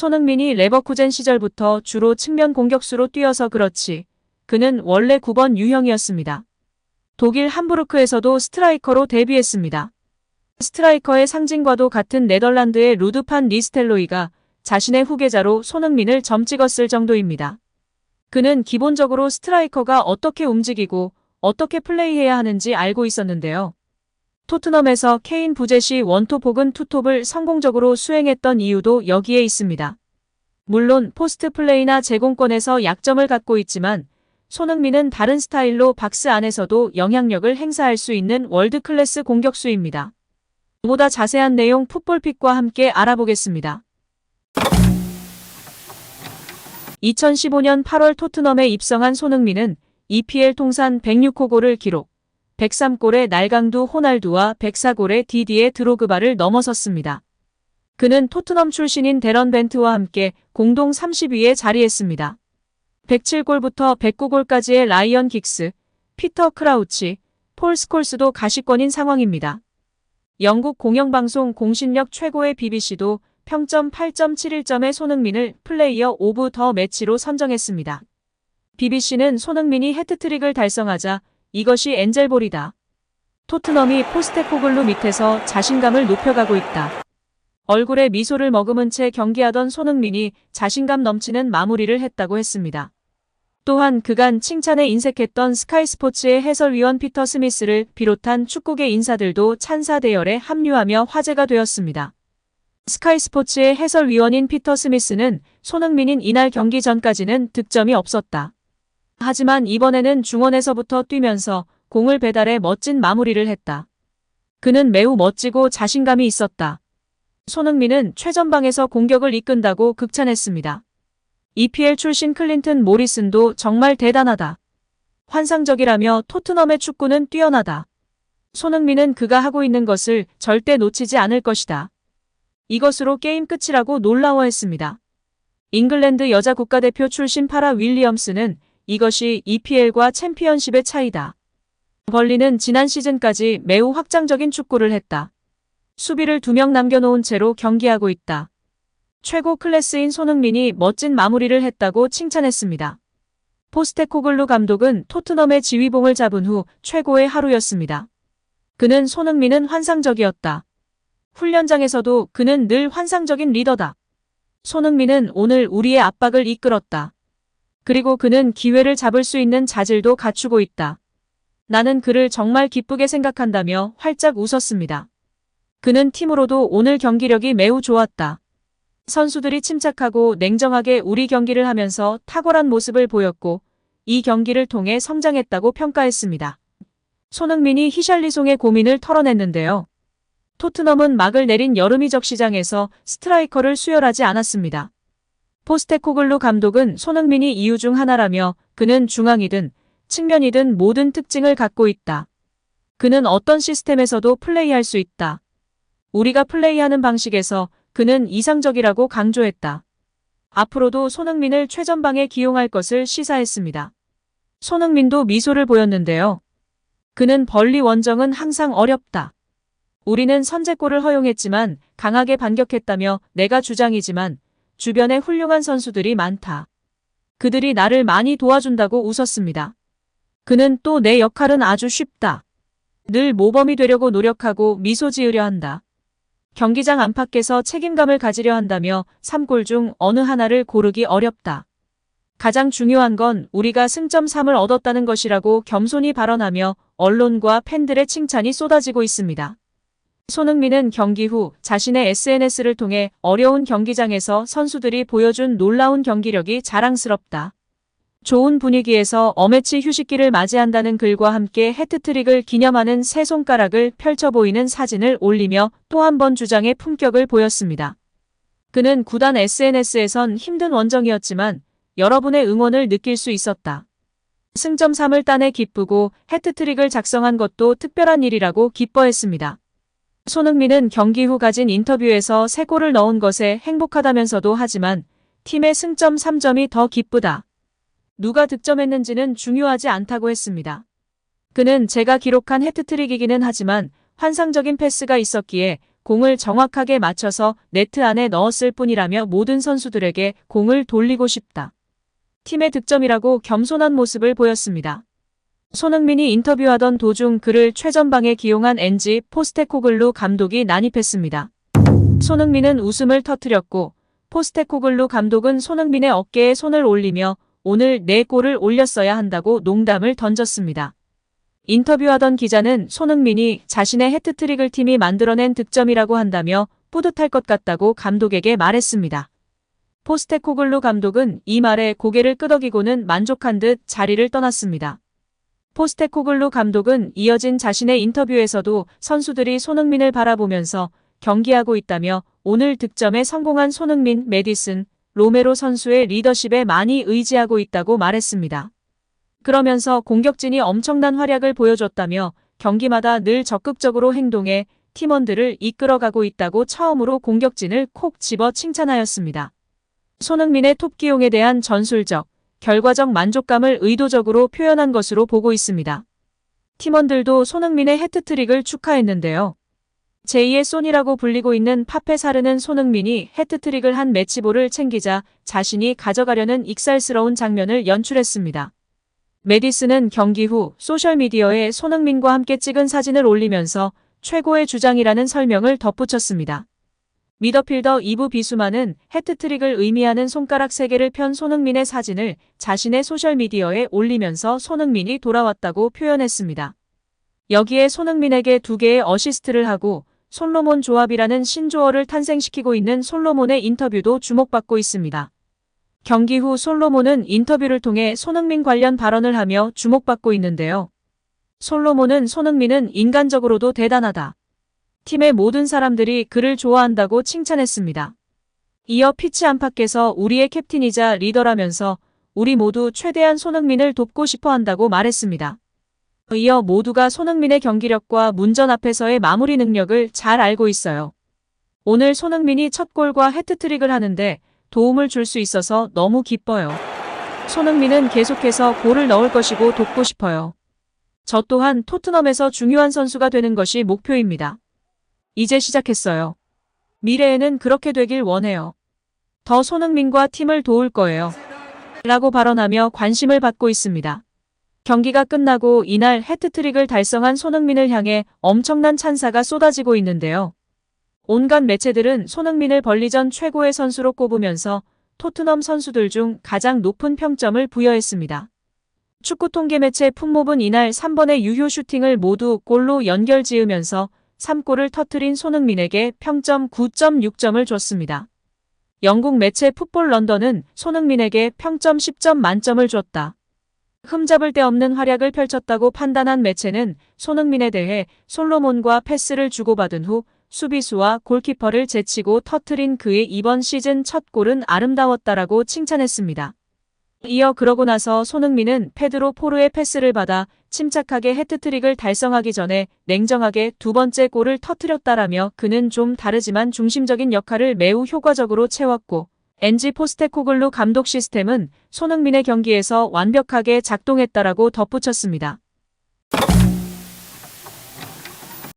손흥민이 레버쿠젠 시절부터 주로 측면 공격수로 뛰어서 그렇지. 그는 원래 9번 유형이었습니다. 독일 함부르크에서도 스트라이커로 데뷔했습니다. 스트라이커의 상징과도 같은 네덜란드의 루드판 리스텔로이가 자신의 후계자로 손흥민을 점 찍었을 정도입니다. 그는 기본적으로 스트라이커가 어떻게 움직이고 어떻게 플레이해야 하는지 알고 있었는데요. 토트넘에서 케인 부재 시 원톱 혹은 투톱을 성공적으로 수행했던 이유도 여기에 있습니다. 물론 포스트 플레이나 제공권에서 약점을 갖고 있지만 손흥민은 다른 스타일로 박스 안에서도 영향력을 행사할 수 있는 월드클래스 공격수입니다. 보다 자세한 내용 풋볼픽과 함께 알아보겠습니다. 2015년 8월 토트넘에 입성한 손흥민은 EPL 통산 106호 골을 기록, 103골의 날강두 호날두와 104골의 디디에 드로그바를 넘어섰습니다. 그는 토트넘 출신인 데런 벤트와 함께 공동 30위에 자리했습니다. 107골부터 109골까지의 라이언 긱스, 피터 크라우치, 폴 스콜스도 가시권인 상황입니다. 영국 공영방송 공신력 최고의 BBC도 평점 8.71점의 손흥민을 플레이어 오브 더 매치로 선정했습니다. BBC는 손흥민이 해트트릭을 달성하자 이것이 엔젤볼이다. 토트넘이 포스테코글루 밑에서 자신감을 높여가고 있다. 얼굴에 미소를 머금은 채 경기하던 손흥민이 자신감 넘치는 마무리를 했다고 했습니다. 또한 그간 칭찬에 인색했던 스카이 스포츠의 해설위원 피터 스미스를 비롯한 축구계 인사들도 찬사 대열에 합류하며 화제가 되었습니다. 스카이 스포츠의 해설위원인 피터 스미스는 손흥민인 이날 경기 전까지는 득점이 없었다. 하지만 이번에는 중원에서부터 뛰면서 공을 배달해 멋진 마무리를 했다. 그는 매우 멋지고 자신감이 있었다. 손흥민은 최전방에서 공격을 이끈다고 극찬했습니다. EPL 출신 클린튼 모리슨도 정말 대단하다. 환상적이라며 토트넘의 축구는 뛰어나다. 손흥민은 그가 하고 있는 것을 절대 놓치지 않을 것이다. 이것으로 게임 끝이라고 놀라워했습니다. 잉글랜드 여자 국가대표 출신 파라 윌리엄스는 이것이 EPL과 챔피언십의 차이다. 벌리는 지난 시즌까지 매우 확장적인 축구를 했다. 수비를 두 명 남겨놓은 채로 경기하고 있다. 최고 클래스인 손흥민이 멋진 마무리를 했다고 칭찬했습니다. 포스테코글루 감독은 토트넘의 지휘봉을 잡은 후 최고의 하루였습니다. 그는 손흥민은 환상적이었다. 훈련장에서도 그는 늘 환상적인 리더다. 손흥민은 오늘 우리의 압박을 이끌었다. 그리고 그는 기회를 잡을 수 있는 자질도 갖추고 있다. 나는 그를 정말 기쁘게 생각한다며 활짝 웃었습니다. 그는 팀으로도 오늘 경기력이 매우 좋았다. 선수들이 침착하고 냉정하게 우리 경기를 하면서 탁월한 모습을 보였고 이 경기를 통해 성장했다고 평가했습니다. 손흥민이 히샬리송의 고민을 털어냈는데요. 토트넘은 막을 내린 여름 이적 시장에서 스트라이커를 수혈하지 않았습니다. 포스테코글루 감독은 손흥민이 이유 중 하나라며 그는 중앙이든 측면이든 모든 특징을 갖고 있다. 그는 어떤 시스템에서도 플레이할 수 있다. 우리가 플레이하는 방식에서 그는 이상적이라고 강조했다. 앞으로도 손흥민을 최전방에 기용할 것을 시사했습니다. 손흥민도 미소를 보였는데요. 그는 벌리 원정은 항상 어렵다. 우리는 선제골을 허용했지만 강하게 반격했다며 내가 주장이지만 주변에 훌륭한 선수들이 많다. 그들이 나를 많이 도와준다고 웃었습니다. 그는 또 내 역할은 아주 쉽다. 늘 모범이 되려고 노력하고 미소 지으려 한다. 경기장 안팎에서 책임감을 가지려 한다며 3골 중 어느 하나를 고르기 어렵다. 가장 중요한 건 우리가 승점 3을 얻었다는 것이라고 겸손히 발언하며 언론과 팬들의 칭찬이 쏟아지고 있습니다. 손흥민은 경기 후 자신의 SNS를 통해 어려운 경기장에서 선수들이 보여준 놀라운 경기력이 자랑스럽다. 좋은 분위기에서 어매치 휴식기를 맞이한다는 글과 함께 해트트릭을 기념하는 세 손가락을 펼쳐 보이는 사진을 올리며 또 한 번 주장의 품격을 보였습니다. 그는 구단 SNS에선 힘든 원정이었지만 여러분의 응원을 느낄 수 있었다. 승점 3을 따내 기쁘고 해트트릭을 작성한 것도 특별한 일이라고 기뻐했습니다. 손흥민은 경기 후 가진 인터뷰에서 3골을 넣은 것에 행복하다면서도 하지만 팀의 승점 3점이 더 기쁘다. 누가 득점했는지는 중요하지 않다고 했습니다. 그는 제가 기록한 해트트릭이기는 하지만 환상적인 패스가 있었기에 공을 정확하게 맞춰서 네트 안에 넣었을 뿐이라며 모든 선수들에게 공을 돌리고 싶다. 팀의 득점이라고 겸손한 모습을 보였습니다. 손흥민이 인터뷰하던 도중 그를 최전방에 기용한 NG 포스테코글루 감독이 난입했습니다. 손흥민은 웃음을 터뜨렸고 포스테코글루 감독은 손흥민의 어깨에 손을 올리며 오늘 내 골을 올렸어야 한다고 농담을 던졌습니다. 인터뷰하던 기자는 손흥민이 자신의 해트트릭을 팀이 만들어낸 득점이라고 한다며 뿌듯할 것 같다고 감독에게 말했습니다. 포스테코글루 감독은 이 말에 고개를 끄덕이고는 만족한 듯 자리를 떠났습니다. 포스테코글루 감독은 이어진 자신의 인터뷰에서도 선수들이 손흥민을 바라보면서 경기하고 있다며 오늘 득점에 성공한 손흥민, 메디슨, 로메로 선수의 리더십에 많이 의지하고 있다고 말했습니다. 그러면서 공격진이 엄청난 활약을 보여줬다며 경기마다 늘 적극적으로 행동해 팀원들을 이끌어가고 있다고 처음으로 공격진을 콕 집어 칭찬하였습니다. 손흥민의 톱 기용에 대한 전술적, 결과적 만족감을 의도적으로 표현한 것으로 보고 있습니다. 팀원들도 손흥민의 해트트릭을 축하했는데요. 제2의 손이라고 불리고 있는 파페 사르는 손흥민이 해트트릭을 한 매치볼을 챙기자 자신이 가져가려는 익살스러운 장면을 연출했습니다. 메디스는 경기 후 소셜미디어에 손흥민과 함께 찍은 사진을 올리면서 최고의 주장이라는 설명을 덧붙였습니다. 미더필더 이부 비수만은 해트트릭을 의미하는 손가락 3개를 편 손흥민의 사진을 자신의 소셜미디어에 올리면서 손흥민이 돌아왔다고 표현했습니다. 여기에 손흥민에게 2개의 어시스트를 하고 솔로몬 조합이라는 신조어를 탄생시키고 있는 솔로몬의 인터뷰도 주목받고 있습니다. 경기 후 솔로몬은 인터뷰를 통해 손흥민 관련 발언을 하며 주목받고 있는데요. 솔로몬은 손흥민은 인간적으로도 대단하다. 팀의 모든 사람들이 그를 좋아한다고 칭찬했습니다. 이어 피치 안팎에서 우리의 캡틴이자 리더라면서 우리 모두 최대한 손흥민을 돕고 싶어 한다고 말했습니다. 이어 모두가 손흥민의 경기력과 문전 앞에서의 마무리 능력을 잘 알고 있어요. 오늘 손흥민이 첫 골과 해트트릭을 하는데 도움을 줄 수 있어서 너무 기뻐요. 손흥민은 계속해서 골을 넣을 것이고 돕고 싶어요. 저 또한 토트넘에서 중요한 선수가 되는 것이 목표입니다. 이제 시작했어요. 미래에는 그렇게 되길 원해요. 더 손흥민과 팀을 도울 거예요. 라고 발언하며 관심을 받고 있습니다. 경기가 끝나고 이날 해트트릭을 달성한 손흥민을 향해 엄청난 찬사가 쏟아지고 있는데요. 온갖 매체들은 손흥민을 벌리전 최고의 선수로 꼽으면서 토트넘 선수들 중 가장 높은 평점을 부여했습니다. 축구 통계 매체 품목은 이날 3번의 유효 슈팅을 모두 골로 연결 지으면서 3골을 터트린 손흥민에게 평점 9.6점을 줬습니다. 영국 매체 풋볼 런던은 손흥민에게 평점 10점 만점을 줬다. 흠잡을 데 없는 활약을 펼쳤다고 판단한 매체는 손흥민에 대해 솔로몬과 패스를 주고받은 후 수비수와 골키퍼를 제치고 터트린 그의 이번 시즌 첫 골은 아름다웠다라고 칭찬했습니다. 이어 그러고 나서 손흥민은 페드로 포르의 패스를 받아 침착하게 해트트릭을 달성하기 전에 냉정하게 두 번째 골을 터트렸다라며 그는 좀 다르지만 중심적인 역할을 매우 효과적으로 채웠고 NG 포스테코글루 감독 시스템은 손흥민의 경기에서 완벽하게 작동했다라고 덧붙였습니다.